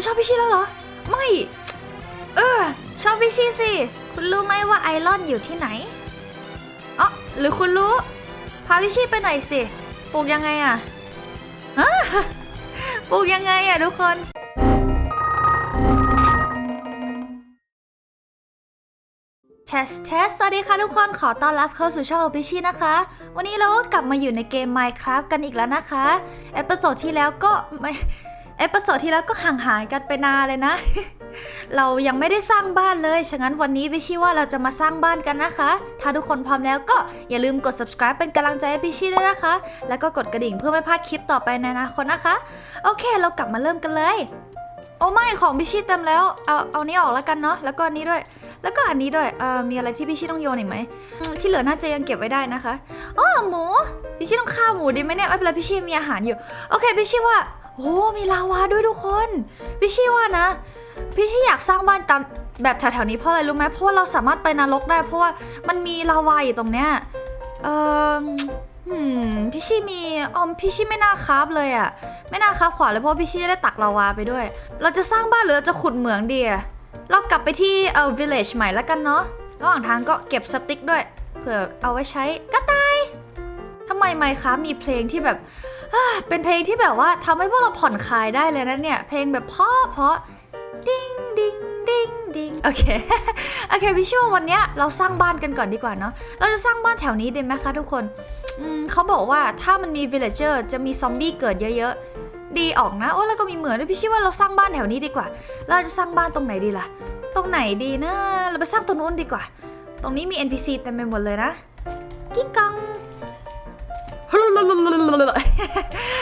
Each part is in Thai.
เขาชอบพี่ชี่แล้วเหรอ ไม่ เออ ชอบพี่ชี่สิ คุณรู้ไหมว่าไอรอนอยู่ที่ไหนอ๋อหรือคุณรู้ พาพี่ชี่ไปหน่อยสิ ปลูกยังไงอะฮะปลูกยังไงอะทุกคนเทสเทสสวัสดีค่ะทุกคนขอต้อนรับเข้าสู่ช่องโอปิชินะคะ วันนี้เราก็กลับมาอยู่ในเกม Minecraft กันอีกแล้วนะคะ เอพิโซดที่แล้วก็ไม่ เอพิโซดที่แล้วก็ห่างหายกันไปนานเลยนะ เรายังไม่ได้สร้างบ้านเลย ฉะนั้นวันนี้พิชิว่าเราจะมาสร้างบ้านกันนะคะ ถ้าทุกคนพร้อมแล้วก็อย่าลืมกด subscribe เป็นกำลังใจให้พิชิด้วยนะคะ แล้วก็กดกระดิ่งเพื่อไม่พลาดคลิปต่อไปในอนาคตนะคะ โอเค เรากลับมาเริ่มกันเลย โอ้ไม่ของพิชิเต็มแล้ว เอาเอานี้ออกแล้วกันเนาะ แล้วก็อันนี้ด้วย แล้วก็อันนี้ด้วย เอ่อ มีอะไรที่พี่ชิต้องโยนอีกไหมอืมที่เหลือน่าจะยังเก็บไว้ได้นะคะอ๋อหมู พี่ชิต้องฆ่าหมูดีไหมเนี่ยไม่เป็นไรพี่ชิมีอาหารอยู่ โอเคพี่ชิว่า โอ้มีลาวาด้วยทุกคน พี่ชิว่านะ พี่ชิอยากสร้างบ้านตามแบบแถวๆนี้เพราะอะไรรู้ไหมเพราะว่าเราสามารถไปนรกได้ เพราะว่ามันมีลาวาอยู่ตรงเนี้ยเอ่ออืมพี่ชิมีออมพี่ชิไม่น่าคราฟเลยอะไม่น่าคราฟขวานเลยเพราะพี่ชิจะได้ตักลาวาไปด้วย เราจะสร้างบ้านหรือเราจะขุดเหมืองดีอะเรากลับไปที่เอ่อ village ใหม่แล้วกันเนาะระหว่างทางก็เก็บสติ๊กด้วยเผื่อเอาไว้ใช้กระต่าย ทำไมไมคะมีเพลงที่แบบเป็นเพลงที่แบบว่าทำให้พวกเราผ่อนคลายได้เลยนะเนี่ย เพลงแบบเพราะเพราะดิ้งดิ้งดิ้งดิ้งโอเค โอเคพี่ช่ววันนี้เราสร้างบ้านกันก่อนดีกว่าเนาะ เราจะสร้างบ้านแถวนี้ไดีไหมคะทุกคนเขาบอกว่าถ้ามันมี villager จะมีซอมบี้เกิดเยอะๆ ดีออกนะ โอ้แล้วก็มีเหมืองด้วยพี่ชิว่าเราสร้างบ้านแถวนี้ดีกว่า เราจะสร้างบ้านตรงไหนดีล่ะ ตรงไหนดีนะ เราไปสร้างตรงนู้นดีกว่า ตรงนี้มี NPC เต็มไปหมดเลยนะ กิ้งกัง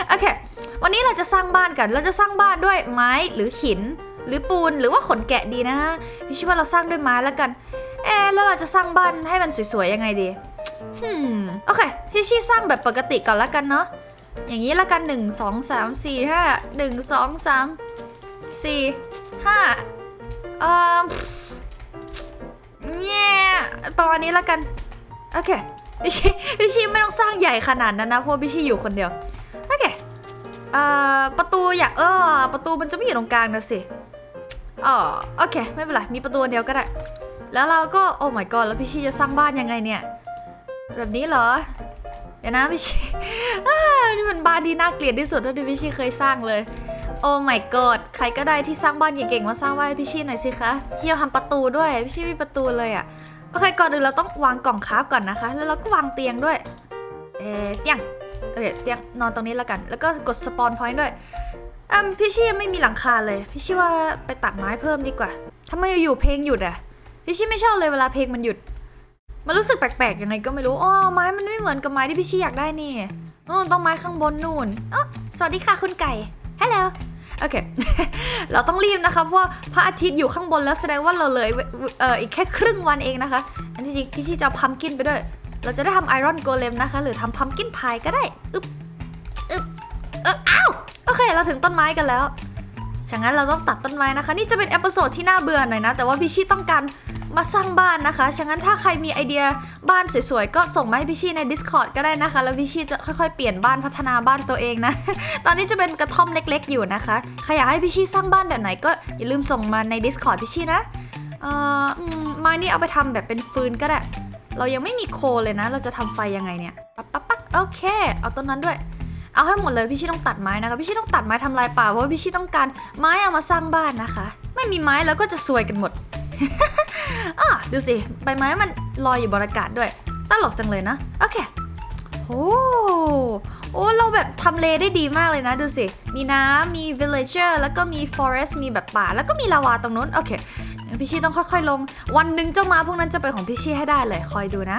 โอเค วันนี้เราจะสร้างบ้านกัน เราจะสร้างบ้านด้วยไม้หรือหิน หรือปูนหรือว่าขนแกะดีนะพี่ชิว่าเราสร้างด้วยไม้แล้วกัน เอแล้วเราจะสร้างบ้านให้มันสวยๆยังไงดี hmm โอเคพี่ชี่สร้างแบบปกติก่อนแล้วกันเนาะ อย่างนี้ละกัน 1 2 3 4 5 1 2 3 4 5เอ่อเนี่ยประมาณนี้ละกัน โอเค พี่ชี่พี่ชีไม่ต้องสร้างใหญ่ขนาดนั้นนะเพราะพี่ชี่อยู่คนเดียวโอเคเอ่อประตูอยากเออประตูมันจะไม่อยู่ตรงกลางนะสิอ๋อโอเค ไม่เป็นไรมีประตูเดียวก็ได้ แล้วเราก็โอ้ my god แล้วพี่ชี่จะสร้างบ้านยังไงเนี่ย แบบนี้เหรอ เดี๋ยวนะพี่ชีอ่านี่มันบ้านที่น่าเกลียดที่สุดที่พี่ชีเคยสร้างเลย โอ้ my god ใครก็ได้ที่สร้างบ้านเก่งๆมาสร้างบ้านให้พี่ชีหน่อยสิคะพี่จะทำประตูด้วยพี่ชีมีประตูเลยอะ่ะ เคก่อนอื่นเราต้องวางกล่องคราฟก่อนนะคะ แล้วเราก็วางเตียงด้วย เอเตียงโอเคเตียงนอนตรงนี้แล้วกัน แล้วก็กดสปอนพอยต์ด้วยอืมพี่ชียังไม่มีหลังคาเลย พี่ชี่ว่าไปตัดไม้เพิ่มดีกว่าทำไมอยู่เพลงหยุดอะพี่ชี่ไม่ชอบเลยเวลาเพลงมันหยุด มันรู้สึกแปลกๆยังไงก็ไม่รู้อ๋อไม้มันไม่เหมือนกับไม้ที่พี่ชี่อยากได้นี่อ๋อต้องไม้ข้างบนนู่นอ๋อสวัสดีค่ะคุณไก่ฮัลโหล โอเค เราต้องรีบนะคะเพราะว่าพระอาทิตย์อยู่ข้างบนแล้วแสดงว่าเราเลยเอออีกแค่ครึ่งวันเองนะคะ อันที่จริงพี่ชี่จะพัมกินไปด้วย เราจะได้ทำไอรอนโกเลมนะคะ หรือทำพัมกินพายก็ได้อึ๊บอึ๊บเอออ้าวโอเค เราถึงต้นไม้กันแล้วฉะนั้นเราต้องตัดต้นไม้นะคะ นี่จะเป็นเอพิโซดที่น่าเบื่อหน่อยนะ แต่ว่าพี่ชี่ต้องการ มาสร้างบ้านนะคะ ฉะนั้นถ้าใครมีไอเดียบ้านสวยๆ ก็ส่งมาให้พี่ชี่ใน Discord ก็ได้นะคะ แล้วพี่ชี่จะค่อยๆ เปลี่ยนบ้านพัฒนาบ้านตัวเองนะ ตอนนี้จะเป็นกระท่อมเล็กๆ อยู่นะคะ ใครอยากให้พี่ชี่สร้างบ้านแบบไหนก็อย่าลืมส่งมาใน Discord พี่ชี่นะ เอ่อไม้นี่เอาไปทำแบบเป็นฟืนก็ได้ เรายังไม่มีโคเลยนะ เราจะทำไฟยังไงเนี่ย ปั๊บปั๊บปั๊บโอเค เอาต้นนั้นด้วยเอาให้หมดเลยพี่ชี่ต้องตัดไม้นะคะพี่ชี่ต้องตัดไม้ทำลายป่าเพราะว่าพี่ชี่ต้องการไม้เอามาสร้างบ้านนะคะ ไม่มีไม้แล้วก็จะซวยกันหมด อะดูสิ ใบไม้มันลอยอยู่บนอากาศด้วยตลกจังเลยนะ โอเคโอ้โอ้เราแบบทำเลได้ดีมากเลยนะ ดูสิ มีน้ำมี villager แล้วก็มี forest มีแบบป่า แล้วก็มีลาวาตรงนู้น โอเค พี่ชี่ต้องค่อยๆลง วันหนึ่งเจ้าม้าพวกนั้นจะเป็นของพี่ชี่ให้ได้เลย คอยดูนะ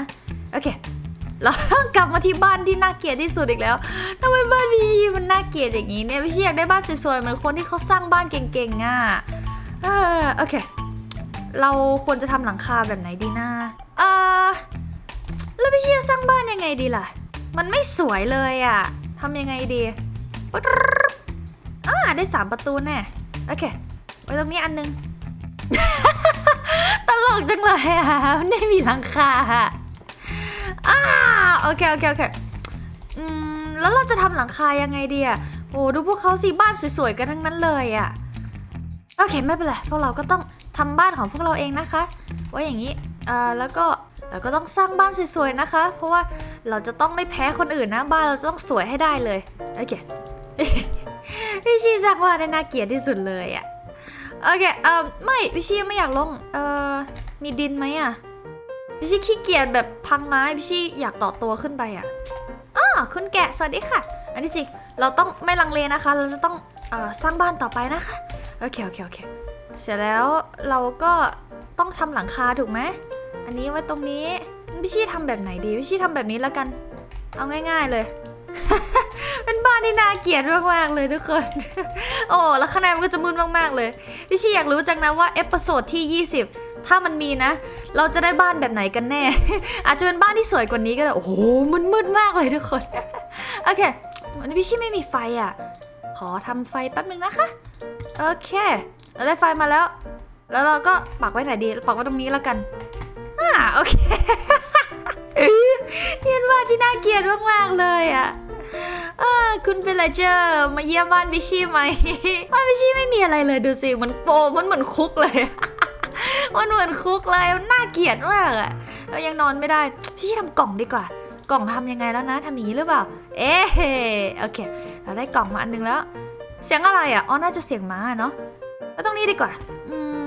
โอเคแล้วกลับมาที่บ้านที่น่าเกลียดที่สุดอีกแล้วทำไมบ้านพี่ชี่มันน่าเกลียดอย่างนี้เนี่ย พี่ชี่อยากได้บ้านสวยๆเหมือนคนที่เขาสร้างบ้านเก่งๆอะเออโอเค เราควรจะทำหลังคาแบบไหนดีนะเออแล้วพี่เชียสร้างบ้านยังไงดีล่ะ มันไม่สวยเลยอะ่ะทำยังไงดีอ่าได้สามประตูแน่ โอเค ไว้ตรงนี้อันนึง ตลกจังเลยอะไม่มีหลังคาอะอ่าโอเค โอเค โอเค อืม แล้วเราจะทำหลังคายังไงดีอะโอ้ดูพวกเขาสิบ้านสวยๆกันทั้งนั้นเลยอะโอเค ไม่เป็นไร พวกเราก็ต้อง ทำบ้านของพวกเราเองนะคะ ไว่าอย่างนี้เอ่อแล้วก็เราก็ต้องสร้างบ้านสวยๆนะคะ เพราะว่าเราจะต้องไม่แพ้คนอื่นนะบ้านเราจะต้องสวยให้ได้เลยโอเคพี่ชีสร้างบ้านได้น่าเกลียดที่สุดเลยอะโอเคเอ่อไม่พี่ชีไม่อยากลงเอ่อมีดินไหมอะพี่ชีขี้เกียจแบบพังไม้พี่ชีอยากต่อตัวขึ้นไปอะอ๋อคุณแกะสวัสดีค่ะ อันนี้จริงเราต้องไม่ลังเลนะคะ เราจะต้องเอ่อสร้างบ้านต่อไปนะคะโอเคโอเคโอเค เสร็จแล้วเราก็ต้องทำหลังคาถูกไหม อันนี้ไว้ตรงนี้พี่ชี่ทำแบบไหนดีพี่ชี่ทำแบบนี้แล้วกัน เอาง่าย ๆเลย เป็นบ้านที่น่าเกลียดมากๆเลยทุกคน โอ้แล้วข้างในมันก็จะมืดมากๆเลยพี่ชี่อยากรู้จังนะว่าเอพิโซดที่ 20 ถ้ามันมีนะ เราจะได้บ้านแบบไหนกันแน่ อาจจะเป็นบ้านที่สวยกว่านี้ก็ได้ โอ้โหมันมืดมากเลยทุกคน โอเควันนี้พี่ชี่ไม่มีไฟอะ ขอทำไฟแป๊บนึงนะคะ โอเค เราได้ไฟมาแล้ว แล้วเราก็ปักไว้ไหนดีปักไว้ตรงนี้แล้วกันอ่าโอเคเนียนว่าที่น่าเกลียดมากๆเลยอะอ่าคุณเฟลเจอร์มาเยี่ยมบ้านพิชชี่ไหมบ้านพิชชี่ไม่มีอะไรเลยดูสิมันโปมันเหมือนคุกเลยมันเหมือนคุกเลยมันน่าเกลียดมากอะเรายังนอนไม่ได้พี่ชี่ทำกล่องดีกว่า กล่องทำยังไงแล้วนะทำอย่างนี้หรือเปล่า เอ๊ะโอเค เราได้กล่องมาอันหนึงแล้ว เสียงอะไรอะอ๋อน่าจะเสียงม้าเนาะ แล้วตรงนี้ดีกว่า อืม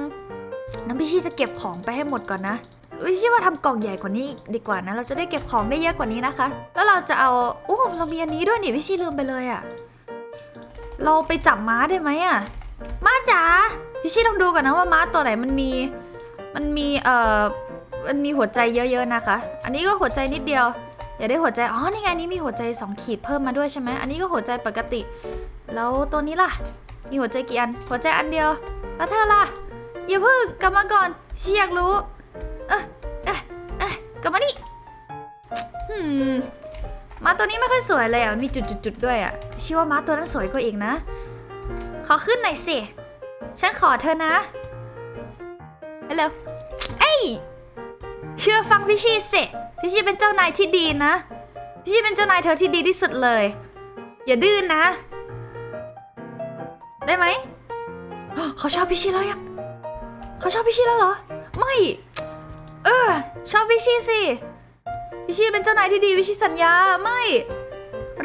น้ำพี่ชี่จะเก็บของไปให้หมดก่อนนะพี่ชี่ว่าทำกล่องใหญ่กว่านี้ดีกว่านะ เราจะได้เก็บของได้เยอะกว่านี้นะคะ แล้วเราจะเอาโอ้เรามีอันนี้ด้วยนี่พี่ชี่ลืมไปเลยอะเราไปจับม้าได้ไหมอะม้าจ๋าพี่ชี่ต้องดูก่อนนะว่าม้าตัวไหนมันมี มันมีเอ่อมันมีหัวใจเยอะๆนะคะ อันนี้ก็หัวใจนิดเดียว อย่าได้หัวใจ อ๋อ นี่ไงนนี้มีหัวใจ 2 ขีดเพิ่มมาด้วยใช่ไหม อันนี้ก็หัวใจปกติ แล้วตัวนี้ล่ะ มีหัวใจกี่อัน หัวใจอันเดียว แล้วเธอล่ะ อย่าเพิ่งกลับมาก่อนฉันอยากรู้ เอะเอะเอะกลับมานี่หืมม้าตัวนี้ไม่ค่อยสวยเลยอะ มีจุดๆด้วยอะชื่อว่าม้าตัวนั้นสวยกว่าอีกนะ ขอขึ้นหน่อยสิ ฉันขอเธอนะฮัลโหลเอ้ย เชื่อฟังพี่ชีสิ พี่ชีเป็นเจ้านายที่ดีนะ พี่ชีเป็นเจ้านายเธอที่ดีที่สุดเลย อย่าดื้อนนะ ได้ไหม เขาชอบพี่ชีแล้วยังเขาชอบพี่ชีแล้วเหรอ ไม่ เออ ชอบพี่ชีสิพี่ชีเป็นเจ้านายที่ดีพี่ชีสัญญา ไม่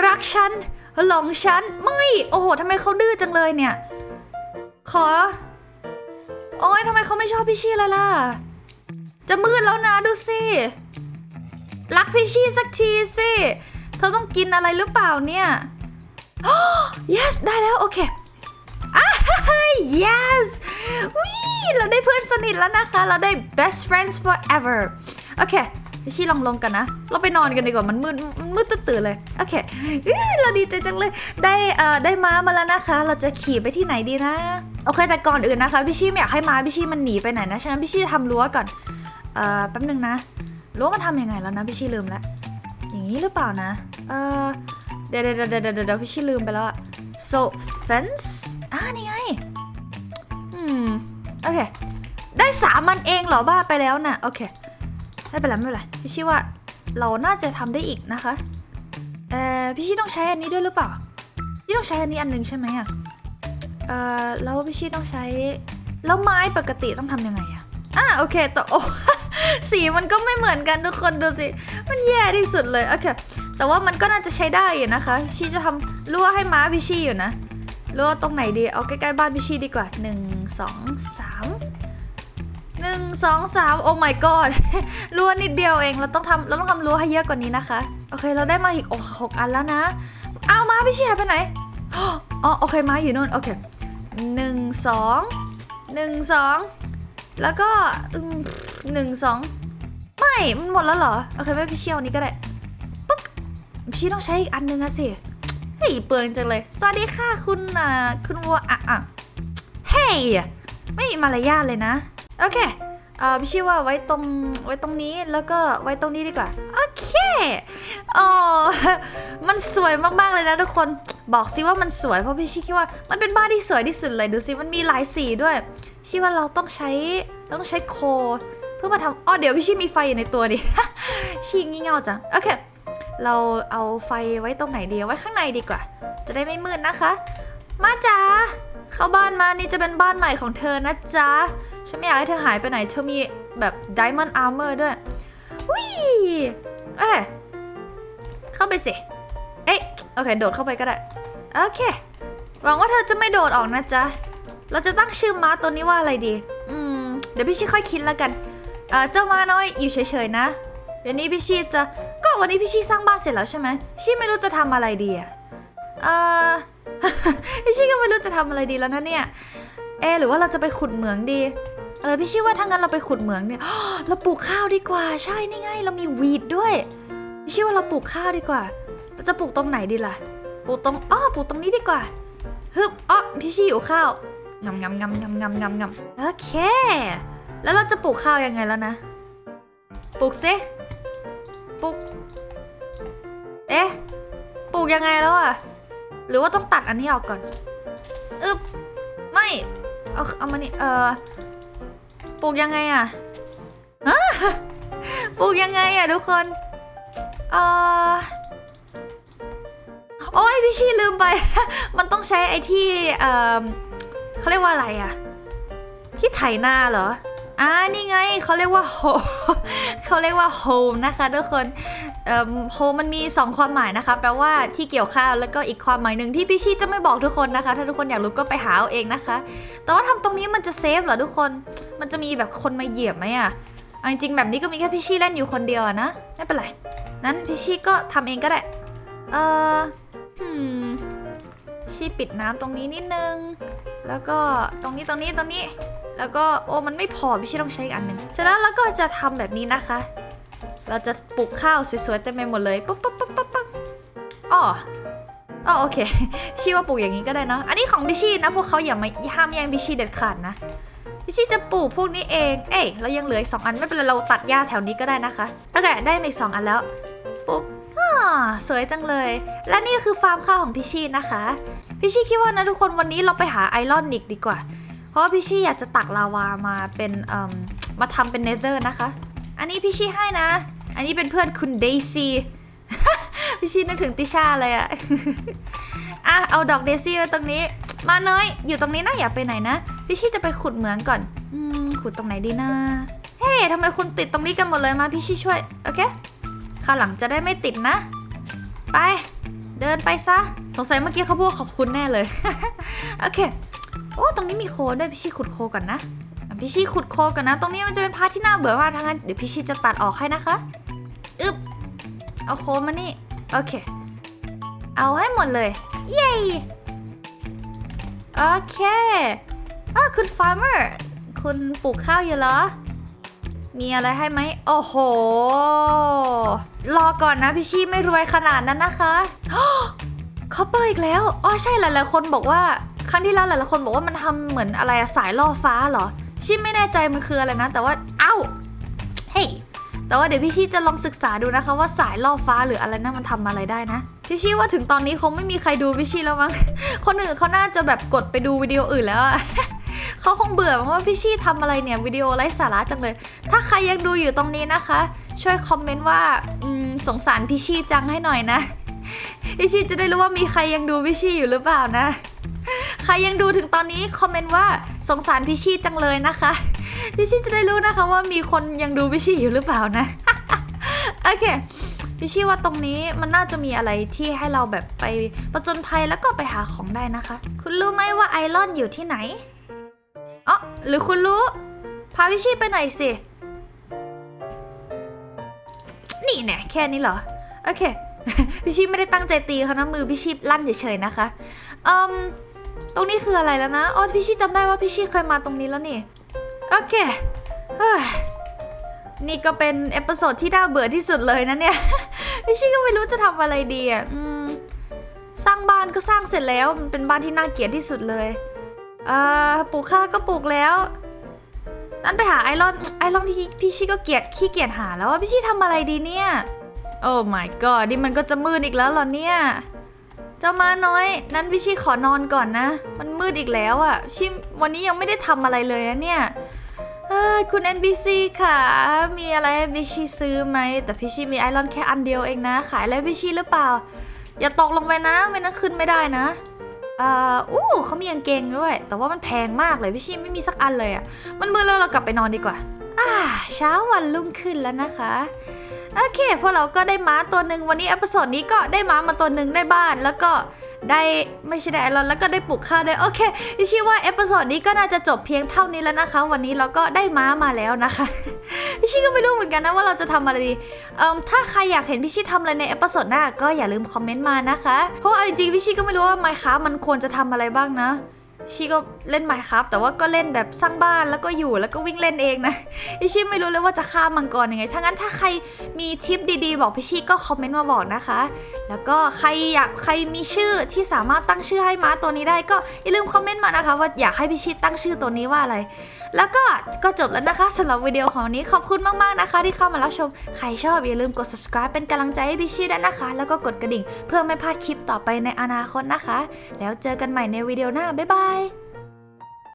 รักฉัน หลงฉัน ไม่ โอ้โหทำไมเขาดื้อจังเลยเนี่ย ขอ โอ้ยทำไมเขาไม่ชอบพี่ชีแล้วล่ะ จะมืดแล้วนะดูสิ รักพี่ชีสักทีสิ เธอต้องกินอะไรหรือเปล่าเนี่ย yes ได้แล้ว โอเค yes วิเราได้เพื่อนสนิทแล้วนะคะ เราได้ best friends forever โอเคพี่ชีลองลงกันนะ เราไปนอนกันดีกว่า มันมืดมันมืดตื่นเลย โอเคเราดีใจจังเลย ได้เอ่อได้ม้ามาแล้วนะคะ เราจะขี่ไปที่ไหนดีนะ โอเค แต่ก่อนอื่นนะคะพี่ชีไม่อยากให้ม้าพี่ชีมันหนีไปไหนนะฉะนั้นพี่ชีจะทำรั้วก่อน เอ่อ แป๊บนึงนะ รั้วมันทำยังไงแล้วนะพี่ชีลืมแล้ว อย่างนี้หรือเปล่านะ เอ่อ เดี๋ยวเดี๋ยวเดี๋ยวเดี๋ยวเดี๋ยวพี่ชิลืมไปแล้วอะ so fence อ่านี่ไง อืม โอเค ได้สามมันเองเหรอบ้าไปแล้วนะ่ะ โอเค ไม่เป็นไร ไม่เป็นไร พี่ชิว่าเราน่าจะทำได้อีกนะคะ เอ่อ พี่ชิต้องใช้อันนี้ด้วยหรือเปล่า พี่ต้องใช้อันนี้อันหนึงใช่ไหมอะเอ่อ แล้วพี่ชิต้องใช้ แล้วไม้ปกติต้องทำยังไงอะอ่าโอเคแต่โอ้ สีมันก็ไม่เหมือนกันทุกคนดูสิ มันแย่ที่สุดเลย โอเค แต่ว่ามันก็น่าจะใช้ได้อยู่นะคะ ชีจะทำรั้วให้ม้าพิชี่อยู่นะรั้วตรงไหนดี เอาใกล้ๆบ้านพิชี่ดีกว่า 1 2 3 1 2 3 โอ้ my god รั้วนิดเดียวเอง เราต้องทำเราต้องทำรั้วให้เยอะกว่านี้นะคะ โอเค เราได้มาอีกอ้หกอันแล้วนะ เอาม้าพิชี่หายไปไหน อ๋อ โอเคม้าอยู่นู่น โอเคหนึ่งสองหนึ่งสองแล้วก็หนึ่งสองไม่ มันหมดแล้วเหรอ โอเค ไม่พิชี่เอานี้ก็ได้ พี่ต้องใช้อีกอันนึงอะสิเฮ้ยเปลืองจังเลย สวัสดีค่ะคุณอ่าคุณวัวอะอะเฮ้ยไม่มีมารยาทเลยนะ โอเคเอ่อพี่ชื่อว่าไว้ตรงไว้ตรงนี้แล้วก็ไว้ตรงนี้ดีกว่า โอเคอ๋อมันสวยมากๆเลยนะทุกคนบอกสิว่ามันสวยเพราะพี่ชิคิดว่ามันเป็นบ้านที่สวยที่สุดเลยดูสิมันมีหลายสีด้วยชิว่าเราต้องใช้ต้องใช้โค เพื่อมาทำอ๋อเดี๋ยวพี่ชิมีไฟอยู่ในตัวดิ ชิงี่เง่าจังโอเค เราเอาไฟไว้ตรงไหนดีไว้ข้างในดีกว่า จะได้ไม่มืดนะคะ มาจ๋าเข้าบ้านมานี่จะเป็นบ้านใหม่ของเธอนะจ๊ะ ฉันไม่อยากให้เธอหายไปไหน เธอมีแบบ Diamond Armor ด้วยวิเอ้เข้าไปสิ เอ๊ะโอเค โดดเข้าไปก็ได้ โอเค หวังว่าเธอจะไม่โดดออกนะจ๊ะ เราจะตั้งชื่อม้าตัวนี้ว่าอะไรดี อืม เดี๋ยวพี่ชี่ค่อยคิดแล้วกัน เอ่อเจ้าม้าน้อยอยู่เฉยๆนะ ดี๋ยวนี้พี่ชีจะก็วันนี้พี่ชีสร้างบ้านเสร็จแล้วใช่ไหมชีไม่รู้จะทำอะไรดีอะเออพี่ชีก็ไม่รู้จะทำอะไรดีแล้วนะเนี่ยเอหรือว่าเราจะไปขุดเหมืองดีเออพี่ชีว่าถ้างั้นเราไปขุดเหมืองเนี่ยเราปลูกข้าวดีกว่า ใช่นี่ไงเรามีวีดด้วยพี่ชีว่าเราปลูกข้าวดีกว่าเราจะปลูกตรงไหนดีล่ะ ปลูกตรงอ้อปลูกตรงนี้ดีกว่าฮึบอ๋อพี่ชีอยู่ข้าวงำงำงำงำงำงำงำโอเค แล้วเราจะปลูกข้าวยังไงแล้วนะ ปลูกซิ ปลูก เอ๊ะ ปลูกยังไงแล้วอะหรือว่าต้องตัดอันนี้ออกก่อน อึบไม่ เอาเอามานี่ เออปลูกยังไงอะฮะปลูกยังไงอะทุกคน เออโอ้ยพี่ชี่ลืมไป มันต้องใช้ไอ้ที่เออเขาเรียกว่าอะไรอะที่ไถนาเหรออ่านี่ไงเขาเรียกว่าโฮ เขาเรียกว่าโฮมนะคะทุกคนโฮมันมี 2 ความหมายนะคะ แปลว่าที่เกี่ยวข้าวแล้วก็อีกความหมายหนึ่งที่พี่ชีจะไม่บอกทุกคนนะคะ ถ้าทุกคนอยากรู้ก็ไปหาเอาเองนะคะ แต่ว่าทำตรงนี้มันจะเซฟเหรอทุกคน มันจะมีแบบคนมาเหยียบไหมอะเอาจริงๆแบบนี้ก็มีแค่พี่ชีเล่นอยู่คนเดียวนะไม่เป็นไรนั้นพี่ชีก็ทำเองก็ได้เออหืมชีปิดน้ำตรงนี้นิดนึง แล้วก็ตรงนี้ตรงนี้ตรงนี้ แล้วก็โอ้มันไม่พอพี่ชีต้องใช้อีกอันหนึ่งเสร็จแล้วเราก็จะทำแบบนี้นะคะ เราจะปลูกข้าวสวยๆเต็มไปหมดเลยปุ๊บปุ๊บปุ๊บปุ๊บปุ๊บอ๋ออ๋อโอเคชีว่าปลูกอย่างนี้ก็ได้เนอะอันนี้ของพี่ชีนะพวกเขาอย่ามาห้ามแย่งพี่ชีเด็ดขาดนะพี่ชีจะปลูกพวกนี้เอง เอ้ยเรายังเหลืออีกสองอันไม่เป็นไรเราตัดหญ้าแถวนี้ก็ได้นะคะโอเคได้มาอีกสองอันแล้วปลูกอ่าสวยจังเลย และนี่ก็คือฟาร์มข้าวของพี่ชีนะคะพี่ชีคิดว่านะทุกคนวันนี้เราไปหาไอรอนนิกดีกว่า ราะว่าพี่ชี่อยากจะตักลาวามาเป็นมมาทำเป็นเนเธอร์นะคะ อันนี้พี่ชี่ให้นะ อันนี้เป็นเพื่อนคุณเดซี่พี่ชี่นึกถึงติชาเลยอะอะเอาดอกเดซี่ไว้ตรงนี้ มาน้อยอยู่ตรงนี้นะอย่าไปไหนนะพี่ชี่จะไปขุดเหมืองก่อนอืมขุดตรงไหนดีนะเฮ้ทำไมคุณติดตรงนี้กันหมดเลยมาพี่ชี่ช่วยโอเคข้าหลังจะได้ไม่ติดนะ ไป เดินไปซะ สงสัยเมื่อกี้เขาพูดขอบคุณแน่เลย โอเค โอ้ตรงนี้มีโคด้วยพี่ชี่ขุดโคก่อนนะพี่ชี่ขุดโคก่อนนะ ตรงนี้มันจะเป็นพาร์ทที่น่าเบื่อมากทั้งนั้นเดี๋ยวพี่ชี่จะตัดออกให้นะคะอึบเอาโคมานี่โอเค เอาให้หมดเลยเย้โอเคอะคุณฟาร์มเมอร์คุณปลูกข้าวอยู่เหรอ มีอะไรให้ไหมโอ้โห รอก่อนนะพี่ชี่ไม่รวยขนาดนั้นนะคะคอปเปอร์อีกแล้ว อ๋อใช่หลายๆคนบอกว่า ครั้งที่แล้วหลายๆคนบอกว่ามันทำเหมือนอะไรสายล่อฟ้าเหรอ ชิไม่แน่ใจมันคืออะไรนะ แต่ว่าเอ้าเฮ้ยแต่ว่าเดี๋ยวพี่ชี่จะลองศึกษาดูนะคะ ว่าสายล่อฟ้าหรืออะไรนะมันทำอะไรได้นะพี่ชี่ว่าถึงตอนนี้คงไม่มีใครดูพี่ชี่แล้วมั้งคนอื่นเขาน่าจะแบบกดไปดูวิดีโออื่นแล้วเขาคงเบื่อมั้งว่าพี่ชี่ทำอะไรเนี่ยวิดีโอไร้สาระจังเลย ถ้าใครยังดูอยู่ตรงนี้นะคะ ช่วยคอมเมนต์ว่าสงสารพี่ชี่จังให้หน่อยนะพี่ชี่จะได้รู้ว่ามีใครยังดูพี่ชี่อยู่หรือเปล่านะ ใครยังดูถึงตอนนี้คอมเมนต์ว่าสงสารพี่ชี่จังเลยนะคะพี่ชี่จะได้รู้นะคะว่ามีคนยังดูพี่ชี่อยู่หรือเปล่านะ โอเคพี่ชี่ว่าตรงนี้มันน่าจะมีอะไรที่ให้เราแบบไปประจนภัยแล้วก็ไปหาของได้นะคะ คุณรู้ไหมว่าไอรอนอยู่ที่ไหนอ๋อหรือคุณรู้ พาพี่ชี่ไปหน่อยสิ นี่แน่แค่นี้เหรอ โอเคพี่ชีไม่ได้ตั้งใจตีเขานะมือพี่ชีลั่นเฉยๆนะคะอืม ตรงนี้คืออะไรแล้วนะอ๋อพี่ชีจำได้ว่าพี่ชีเคยมาตรงนี้แล้วนี่ โอเคเฮ้ยนี่ก็เป็นเอพิโซดที่น่าเบื่อที่สุดเลยนะเนี่ย พี่ชีก็ไม่รู้จะทำอะไรดีอะสร้างบ้านก็สร้างเสร็จแล้ว มันเป็นบ้านที่น่าเกลียดที่สุดเลยเอ่อปลูกข้าวก็ปลูกแล้วนั้นไปหาไอรอนไอรอนที่พี่ชีก็เกลียดขี้เกียจหาแล้วว่าพี่ชีทำอะไรดีเนี่ย โอ้ my god นี่มันก็จะมืดอีกแล้วเหรอเนี่ย เจ้ามาน้อย นั้นพี่ชีขอนอนก่อนนะ มันมืดอีกแล้วอะ่ะ ชิมวันนี้ยังไม่ได้ทำอะไรเลยนะเนี่ยเอ้ยคุณ NBC ค่ะ มีอะไรให้พี่ชีซื้อไหม แต่พี่ชีมีไอรอนแค่อันเดียวเองนะ ขายอะไรให้พี่ชีหรือเปล่า อย่าตกลงไปนะ ไม่นั้นขึ้นไม่ได้นะเอ่ออู้เขามีกางเกงด้วย แต่ว่ามันแพงมากเลยพี่ชิไม่มีสักอันเลยอะ่ะ มันมืดแล้วเรากลับไปนอนดีกว่า อ่า เช้าวันรุ่งขึ้นแล้วนะคะ โอเคพวกเราก็ได้ม้าตัวหนึ่งวันนี้เอพิโซดนี้ก็ได้ม้ามาตัวหนึ่งได้บ้านแล้วก็ได้ไม่ใช่ได้ไอรอนแล้วก็ได้ปลูกข้าวได้วยโอเคดิชื่อว่าเอพิโซดนี้ก็น่าจะจบเพียงเท่านี้แล้วนะคะ วันนี้เราก็ได้ม้ามาแล้วนะคะพี่ชี่ก็ไม่รู้เหมือนกันนะว่าเราจะทำอะไรดีเอ่มถ้าใครอยากเห็นพี่ชี่ทำอะไรในเอพิโซดหน้าก็อย่าลืมคอมเมนต์มานะคะ เพราะว่าเอาจริงๆพี่ชี่ก็ไม่รู้ว่า Minecraft มันควรจะทำอะไรบ้างนะ ชี่ก็เล่น Minecraft แต่ว่าก็เล่นแบบสร้างบ้านแล้วก็อยู่แล้วก็วิ่งเล่นเองนะพี่ชี่ไม่รู้เลยว่าจะฆ่ามังกรยังไง ถ้างั้นถ้าใครมีทิปดีๆ บอกพี่ชี่ก็คอมเมนต์มาบอกนะคะ แล้วก็ใครอยากใครมีชื่อที่สามารถตั้งชื่อให้ม้าตัวนี้ได้ก็อย่าลืมคอมเมนต์มานะคะ ว่าอยากให้พี่ชี่ตั้งชื่อตัวนี้ว่าอะไร แล้วก็ก็จบแล้วนะคะสำหรับวิดีโอของวันนี้ขอบคุณมากๆนะคะ ที่เข้ามารับชมใครชอบอย่าลืมกด subscribe เป็นกำลังใจให้พี่ชี่ด้วยนะคะ แล้วก็กดกระดิ่ง เพื่อไม่พลาดคลิปต่อไปในอนาคตนะคะ แล้วเจอกันใหม่ในวิดีโอหน้าบ๊ายบายイ